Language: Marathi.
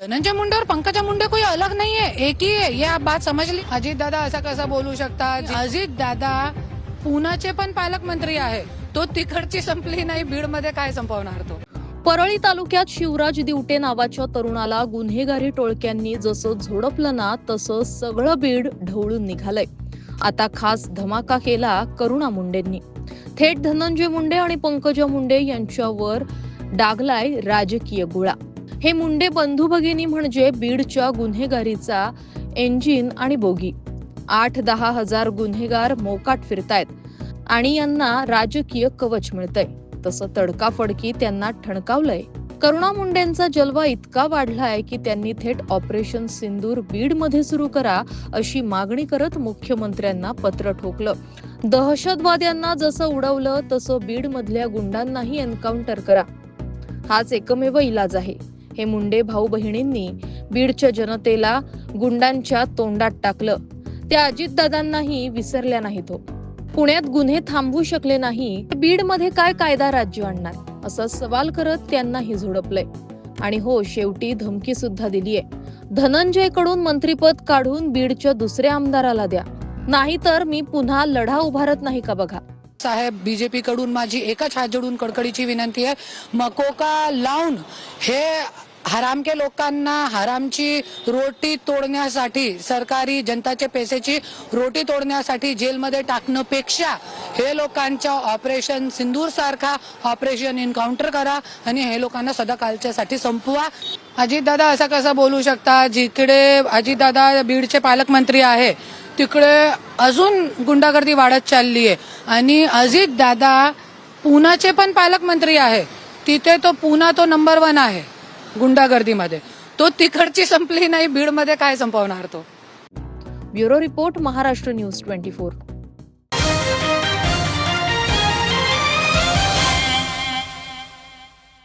धनंजय मुंडे और पंकजा मुंडे कोई अलग नहीं है एक ही है। ये आप बात समझ ली? अजित दादा असा कसा बोलू शकता? अजित दादा पुण्याचे पण पालकमंत्री आहे तो तिकडची संपली नाही बीडमध्ये काय संपवणार तो? परळी तालुक्यात शिवराज दिवटे नावाच्या तरुणाला गुन्हेगारी टोळक्यांनी जसं झोडपलं ना तसं सगळं बीड ढवळून निघालंय. आता खास धमाका केला करुणा मुंडेंनी. थेट धनंजय मुंडे आणि पंकजा मुंडे यांच्यावर डागलाय राजकीय गोळा. हे मुंडे बंधू भगिनी म्हणजे बीडच्या गुन्हेगारीचा इंजिन आणि बोगी. आठ दहा हजार गुन्हेगार मोकाट फिरतायत आणि यांना राजकीय कवच मिळतंय. तसं तडकाफडकी त्यांना ठणकावलंय. करुणा मुंडेंचा जलवा इतका वाढलाय की त्यांनी थेट ऑपरेशन सिंदूर बीडमध्ये सुरू करा अशी मागणी करत मुख्यमंत्र्यांना पत्र ठोकलं. दहशतवाद्यांना जसं उडवलं तसं बीड मधल्या गुंडांनाही एन्काउंटर करा. हाच एकमेव इलाज आहे. हे मुंडे भाऊ बहिणींनी बीडच्या जनतेला गुंडांच्या तोंडात टाकलं. त्या अजितदादांनाही विसरल्या नाहीत हो. पुण्यात गुन्हे थांबवू शकले नाही बीडमध्ये काय कायदा राज्य आणणार? असा सवाल करत त्यांनाही झोडपलंय. आणि हो शेवटी धमकी सुद्धा दिलीये. धनंजयकडून मंत्रीपद काढून बीडच्या दुसऱ्या आमदाराला द्या. नाहीतर मी पुन्हा लढा उभारत नाही का बघा? साहेब बीजेपी कडून माझी एकच हात जोडून कडकडीची विनंती आहे. मकोका लावून हे हरामके लोकांना हरामची रोटी तोडण्यासाठी सरकारी जनताचे पैशाची रोटी तोडण्यासाठी जेलमध्ये टाकण्यापेक्षा हे लोकांच्या ऑपरेशन सिंदूर सारखा ऑपरेशन एन्काउंटर करा आणि हे लोकांना सदाकालच्यासाठी संपवा. अजितदादा असं कसं बोलू शकता? जिकडे अजितदादा बीडचे पालकमंत्री आहे तिकडे अजून गुंडागर्दी वाढत चालली आहे आणि अजित दादा पुण्याचे पण पालकमंत्री आहे तिथे तो पुणा तो नंबर वन आहे. गुंडागर्दीमध्ये. तो तिकडची संपली नाही बीडमध्ये काय संपवणार तो? Bureau report Maharashtra news twenty four.